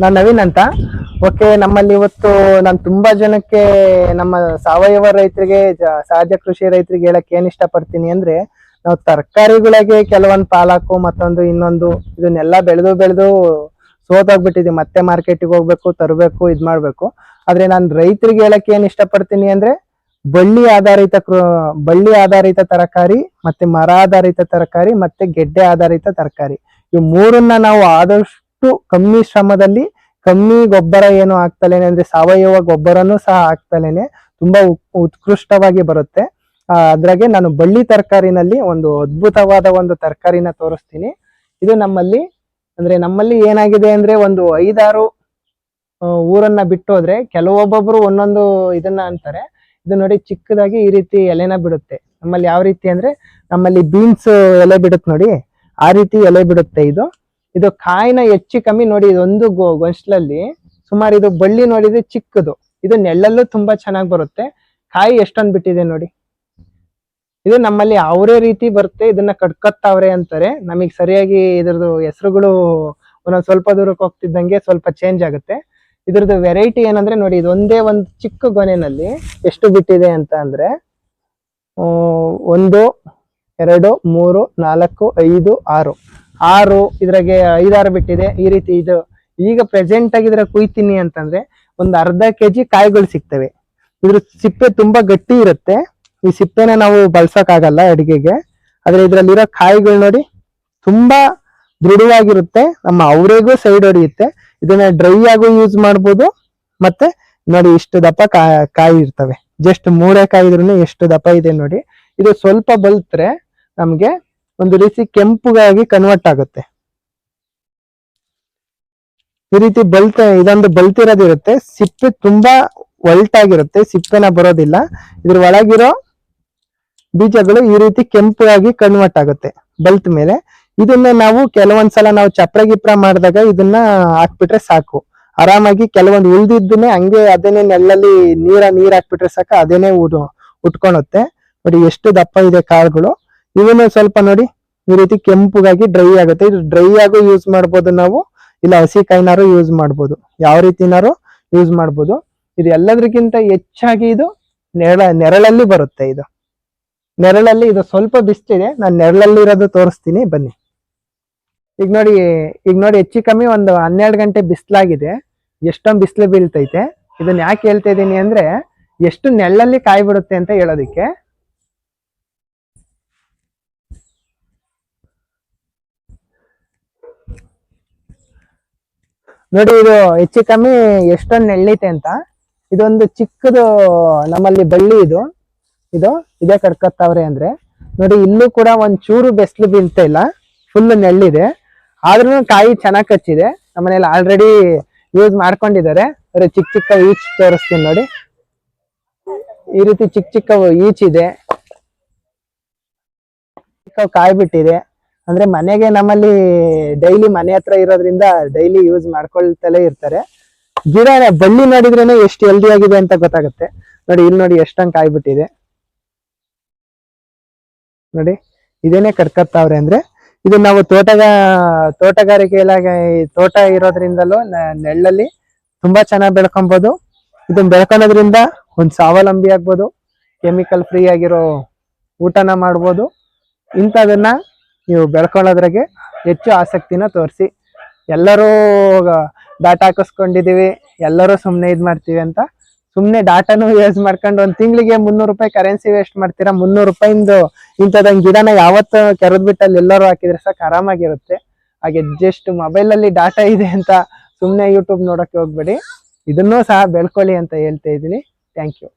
ನಾನು ನವೀನ್ ಅಂತ. ಓಕೆ ನಮ್ಮಲ್ಲಿ ಇವತ್ತು ನಾನು ತುಂಬಾ ಜನಕ್ಕೆ ನಮ್ಮ ಸಾವಯವ ರೈತರಿಗೆ ಸಹಜ ಕೃಷಿ ರೈತರಿಗೆ ಹೇಳಕ್ ಏನ್ ಇಷ್ಟಪಡ್ತೀನಿ ಅಂದ್ರೆ, ನಾವು ತರಕಾರಿಗಳಿಗೆ ಕೆಲವೊಂದು ಪಾಲಾಕು ಮತ್ತೊಂದು ಇನ್ನೊಂದು ಇದನ್ನೆಲ್ಲ ಬೆಳೆದು ಬೆಳೆದು ಸೋತೋಗ್ಬಿಟ್ಟಿದ್ವಿ. ಮತ್ತೆ ಮಾರ್ಕೆಟಿಗೆ ಹೋಗ್ಬೇಕು, ತರಬೇಕು, ಇದ್ ಮಾಡ್ಬೇಕು. ಆದ್ರೆ ನಾನು ರೈತರಿಗೆ ಹೇಳಕ್ ಏನ್ ಇಷ್ಟಪಡ್ತೀನಿ ಅಂದ್ರೆ, ಬಳ್ಳಿ ಆಧಾರಿತ ಬಳ್ಳಿ ಆಧಾರಿತ ತರಕಾರಿ, ಮತ್ತೆ ಮರ ಆಧಾರಿತ ತರಕಾರಿ, ಮತ್ತೆ ಗೆಡ್ಡೆ ಆಧಾರಿತ ತರಕಾರಿ. ಇವು ಮೂರನ್ನ ನಾವು ಆದಷ್ಟು ಕಮ್ಮಿ ಶ್ರಮದಲ್ಲಿ ಕಮ್ಮಿ ಗೊಬ್ಬರ ಏನು ಹಾಕ್ತಲೇನೆ ಅಂದ್ರೆ ಸಾವಯವ ಗೊಬ್ಬರನು ಸಹ ಹಾಕ್ತಲೇನೆ ತುಂಬಾ ಉತ್- ಉತ್ಕೃಷ್ಟವಾಗಿ ಬರುತ್ತೆ. ಅದ್ರಾಗೆ ನಾನು ಬಳ್ಳಿ ತರಕಾರಿನಲ್ಲಿ ಒಂದು ಅದ್ಭುತವಾದ ಒಂದು ತರಕಾರಿನ ತೋರಿಸ್ತೀನಿ. ಇದು ನಮ್ಮಲ್ಲಿ, ಅಂದ್ರೆ ನಮ್ಮಲ್ಲಿ ಏನಾಗಿದೆ ಅಂದ್ರೆ ಒಂದು ಐದಾರು ಊರನ್ನ ಬಿಟ್ಟು ಹೋದ್ರೆ ಕೆಲವೊಬ್ಬೊಬ್ರು ಒಂದೊಂದು ಇದನ್ನ ಅಂತಾರೆ. ಇದು ನೋಡಿ ಚಿಕ್ಕದಾಗಿ ಈ ರೀತಿ ಎಲೆನ ಬಿಡುತ್ತೆ. ನಮ್ಮಲ್ಲಿ ಯಾವ ರೀತಿ ಅಂದ್ರೆ ನಮ್ಮಲ್ಲಿ ಬೀನ್ಸ್ ಎಲೆ ಬಿಡುತ್ತೆ ನೋಡಿ. ಆ ರೀತಿ ಎಲೆ ಬಿಡುತ್ತೆ ಇದು. ಇದು ಕಾಯಿನ ಹೆಚ್ಚು ಕಮ್ಮಿ ನೋಡಿ ಇದೊಂದು ಗೊಂಚಲಲ್ಲಿ ಸುಮಾರು ಇದು ಬಳ್ಳಿ ನೋಡಿದ್ರೆ ಚಿಕ್ಕದು. ಇದು ನೆಳ್ಳಲ್ಲೂ ತುಂಬಾ ಚೆನ್ನಾಗಿ ಬರುತ್ತೆ. ಕಾಯಿ ಎಷ್ಟೊಂದು ಬಿಟ್ಟಿದೆ ನೋಡಿ. ಇದು ನಮ್ಮಲ್ಲಿ ಅವರೇ ರೀತಿ ಬರುತ್ತೆ. ಇದನ್ನ ಕಡ್ಕತ್ತಾವ್ರೆ ಅಂತಾರೆ. ನಮಗೆ ಸರಿಯಾಗಿ ಇದ್ರದ್ದು ಹೆಸರುಗಳು ಒಂದೊಂದ್ ಸ್ವಲ್ಪ ದೂರಕ್ಕೆ ಹೋಗ್ತಿದ್ದಂಗೆ ಸ್ವಲ್ಪ ಚೇಂಜ್ ಆಗುತ್ತೆ. ಇದ್ರದ್ದು ವೆರೈಟಿ ಏನಂದ್ರೆ ನೋಡಿ, ಇದೊಂದೇ ಒಂದು ಚಿಕ್ಕ ಗೊನೆನಲ್ಲಿ ಎಷ್ಟು ಬಿಟ್ಟಿದೆ ಅಂತ ಅಂದ್ರೆ ಒಂದು, ಎರಡು, ಮೂರು, ನಾಲ್ಕು, ಐದು, ಆರು. ಆರು ಇದ್ರಾಗೆ ಐದಾರು ಬಿಟ್ಟಿದೆ. ಈ ರೀತಿ ಇದು ಈಗ ಪ್ರೆಸೆಂಟ್ ಆಗಿದ್ರೆ ಕುಯ್ತೀನಿ ಅಂತಂದ್ರೆ ಒಂದು ಅರ್ಧ ಕೆ ಜಿ ಕಾಯಿಗಳು ಸಿಗ್ತವೆ. ಇದ್ರ ಸಿಪ್ಪೆ ತುಂಬಾ ಗಟ್ಟಿ ಇರುತ್ತೆ. ಈ ಸಿಪ್ಪೆನ ನಾವು ಆಗಲ್ಲ ಅಡಿಗೆಗೆ. ಆದ್ರೆ ಇದ್ರಲ್ಲಿರೋ ಕಾಯಿಗಳು ನೋಡಿ ತುಂಬಾ ದೃಢವಾಗಿರುತ್ತೆ. ನಮ್ಮ ಅವರಿಗೂ ಸೈಡ್ ಹೊಡೆಯುತ್ತೆ. ಇದನ್ನ ಡ್ರೈ ಆಗು ಯೂಸ್ ಮಾಡ್ಬೋದು. ಮತ್ತೆ ನೋಡಿ ಇಷ್ಟು ದಪ್ಪ ಕಾಯಿ ಇರ್ತವೆ. ಜಸ್ಟ್ ಮೂರೇ ಕಾಯಿ ಎಷ್ಟು ದಪ್ಪ ಇದೆ ನೋಡಿ. ಇದು ಸ್ವಲ್ಪ ಬಲ್ತ್ರೆ ನಮ್ಗೆ ಒಂದು ರೀತಿ ಕೆಂಪುಗಾಗಿ ಕನ್ವರ್ಟ್ ಆಗುತ್ತೆ. ಈ ರೀತಿ ಬಲ್ತ ಇದೊಂದು ಬಲ್ತಿರೋದಿರುತ್ತೆ ಸಿಪ್ಪೆ ತುಂಬಾ ಒಲ್ಟಾಗಿರುತ್ತೆ, ಸಿಪ್ಪೆನ ಬರೋದಿಲ್ಲ. ಇದ್ರ ಒಳಗಿರೋ ಬೀಜಗಳು ಈ ರೀತಿ ಕೆಂಪುಗಾಗಿ ಕನ್ವರ್ಟ್ ಆಗುತ್ತೆ, ಬಲ್ತ್ ಮೇಲೆ. ಇದನ್ನ ನಾವು ಕೆಲವೊಂದ್ಸಲ ನಾವು ಚಪ್ರ ಗಿಪ್ರ ಮಾಡಿದಾಗ ಇದನ್ನ ಹಾಕ್ಬಿಟ್ರೆ ಸಾಕು. ಆರಾಮಾಗಿ ಕೆಲವೊಂದು ಉಳ್ದಿದ್ದನ್ನೇ, ಹಂಗೆ ಅದೇನೆ ನೆಲ್ಲಲ್ಲಿ ನೀರ, ನೀರ್ ಹಾಕ್ಬಿಟ್ರೆ ಸಾಕು ಅದೇನೆ ಉಟ್ಕೊಳುತ್ತೆ. ನೋಡಿ, ಎಷ್ಟು ದಪ್ಪ ಇದೆ ಕಾಳುಗಳು. ಇವನು ಸ್ವಲ್ಪ ನೋಡಿ, ಈ ರೀತಿ ಕೆಂಪುಗಾಗಿ ಡ್ರೈ ಆಗುತ್ತೆ. ಇದು ಡ್ರೈ ಆಗು ಯೂಸ್ ಮಾಡ್ಬೋದು ನಾವು, ಇಲ್ಲ ಹಸಿ ಕಾಯಿನಾರು ಯೂಸ್ ಮಾಡ್ಬೋದು. ಯಾವ ರೀತಿನಾರು ಯೂಸ್ ಮಾಡ್ಬೋದು. ಇದು ಎಲ್ಲದಕ್ಕಿಂತ ಹೆಚ್ಚಾಗಿ ಇದು ನೆರಳ, ನೆರಳಲ್ಲಿ ಬರುತ್ತೆ ಇದು. ನೆರಳಲ್ಲಿ ಇದು ಸ್ವಲ್ಪ ಬಿಸ್ತಿದೆ, ನಾನು ನೆರಳಲ್ಲಿ ಇರೋದು ತೋರಿಸ್ತೀನಿ, ಬನ್ನಿ. ಈಗ ನೋಡಿ ಈಗ ನೋಡಿ ಹೆಚ್ಚು ಕಮ್ಮಿ ಒಂದು ಹನ್ನೆರಡು ಗಂಟೆ ಬಿಸಿಲಾಗಿದೆ. ಎಷ್ಟೊಂದು ಬಿಸಿಲು ಬೀಳ್ತೈತೆ. ಇದನ್ನ ಯಾಕೆ ಹೇಳ್ತಾ ಇದ್ದೀನಿ ಅಂದ್ರೆ, ಎಷ್ಟು ನೆರಳಲ್ಲಿ ಕಾಯಿ ಬಿಡುತ್ತೆ ಅಂತ ಹೇಳೋದಿಕ್ಕೆ. ನೋಡಿ, ಇದು ಹೆಚ್ಚು ಕಮ್ಮಿ ಎಷ್ಟೊಂದು ನೆಳ್ಳೈತೆ ಅಂತ. ಇದೊಂದು ಚಿಕ್ಕದು ನಮ್ಮಲ್ಲಿ ಬಳ್ಳಿ ಇದು. ಇದು, ಇದೇ ಕಡ್ಕತ್ತಾವ್ರೆ ಅಂದ್ರೆ. ನೋಡಿ, ಇಲ್ಲೂ ಕೂಡ ಒಂದ್ ಚೂರು ಬೆಸ್ಲು ಬೀಳ್ತಾ ಇಲ್ಲ. ಫುಲ್ ನೆಳ್ಳಿದೆ ಆದ್ರೂ ಕಾಯಿ ಚೆನ್ನಾಗ್ ಕಚ್ಚಿದೆ. ನಮ್ಮನೇಲಿ ಆಲ್ರೆಡಿ ಯೂಸ್ ಮಾಡ್ಕೊಂಡಿದ್ದಾರೆ. ಅದ್ರ ಚಿಕ್ಕ ಚಿಕ್ಕ ಈಚ್ ತೋರಿಸ್ತೀನಿ ನೋಡಿ. ಈ ರೀತಿ ಚಿಕ್ಕ ಚಿಕ್ಕ ಈಚ್ ಇದೆ. ಚಿಕ್ಕ ಕಾಯಿ ಬಿಟ್ಟಿದೆ. ಅಂದ್ರೆ ಮನೆಗೆ ನಮ್ಮಲ್ಲಿ ಡೈಲಿ ಮನೆ ಹತ್ರ ಇರೋದ್ರಿಂದ ಡೈಲಿ ಯೂಸ್ ಮಾಡ್ಕೊಳ್ತಲೇ ಇರ್ತಾರೆ. ಗಿಡ ಬಳ್ಳಿ ನೋಡಿದ್ರೇನೆ ಎಷ್ಟು ಹೆಲ್ದಿ ಆಗಿದೆ ಅಂತ ಗೊತ್ತಾಗುತ್ತೆ. ನೋಡಿ, ಇಲ್ಲಿ ನೋಡಿ ಎಷ್ಟಂಗ್ ಕಾಯ್ಬಿಟ್ಟಿದೆ. ನೋಡಿ, ಇದೇನೆ ಕರ್ಕತ್ತಾವ್ರೆ ಅಂದ್ರೆ, ಇದು ನಾವು ತೋಟಗ, ತೋಟಗಾರಿಕೆ ಇಲಾಖೆ, ತೋಟ ಇರೋದ್ರಿಂದಲೂ ನೆಳ್ಳಲ್ಲಿ ತುಂಬಾ ಚೆನ್ನಾಗಿ ಬೆಳ್ಕೊಬಹುದು ಇದನ್ನ ಬೆಳ್ಕೊಳೋದ್ರಿಂದ ಒಂದ್ ಸ್ವಾವಲಂಬಿ ಆಗ್ಬೋದು. ಕೆಮಿಕಲ್ ಫ್ರೀ ಆಗಿರೋ ಊಟನ ಮಾಡ್ಬೋದು. ಇಂಥದನ್ನ ನೀವು ಬೆಳ್ಕೊಳ್ಳೋದ್ರಾಗೆ ಹೆಚ್ಚು ಆಸಕ್ತಿನ ತೋರಿಸಿ. ಎಲ್ಲರೂ ಡಾಟಾ ಹಾಕಿಸ್ಕೊಂಡಿದ್ದೀವಿ, ಎಲ್ಲರೂ ಸುಮ್ಮನೆ ಇದು ಮಾಡ್ತೀವಿ ಅಂತ. ಸುಮ್ಮನೆ ಡಾಟಾನು ಯೂಸ್ ಮಾಡ್ಕೊಂಡು ಒಂದು ತಿಂಗಳಿಗೆ ಮುನ್ನೂರು ರೂಪಾಯಿ ಕರೆನ್ಸಿ ವೇಸ್ಟ್ ಮಾಡ್ತೀರಾ, ಮುನ್ನೂರು ರೂಪಾಯಿಂದು ಇಂಥದ್ದೊಂದು ಗಿಡನ ಯಾವತ್ತು ಕೆರೆದ್ಬಿಟ್ಟು ಅಲ್ಲಿ ಎಲ್ಲರೂ ಹಾಕಿದ್ರೆ ಸಾಕು, ಆರಾಮಾಗಿರುತ್ತೆ. ಹಾಗೆ ಜಸ್ಟ್ ಮೊಬೈಲಲ್ಲಿ ಡಾಟಾ ಇದೆ ಅಂತ ಸುಮ್ಮನೆ ಯೂಟ್ಯೂಬ್ ನೋಡೋಕ್ಕೆ ಹೋಗ್ಬೇಡಿ. ಇದನ್ನೂ ಸಹ ಬೆಳ್ಕೊಳ್ಳಿ ಅಂತ ಹೇಳ್ತಾ ಇದ್ದೀನಿ. Thank you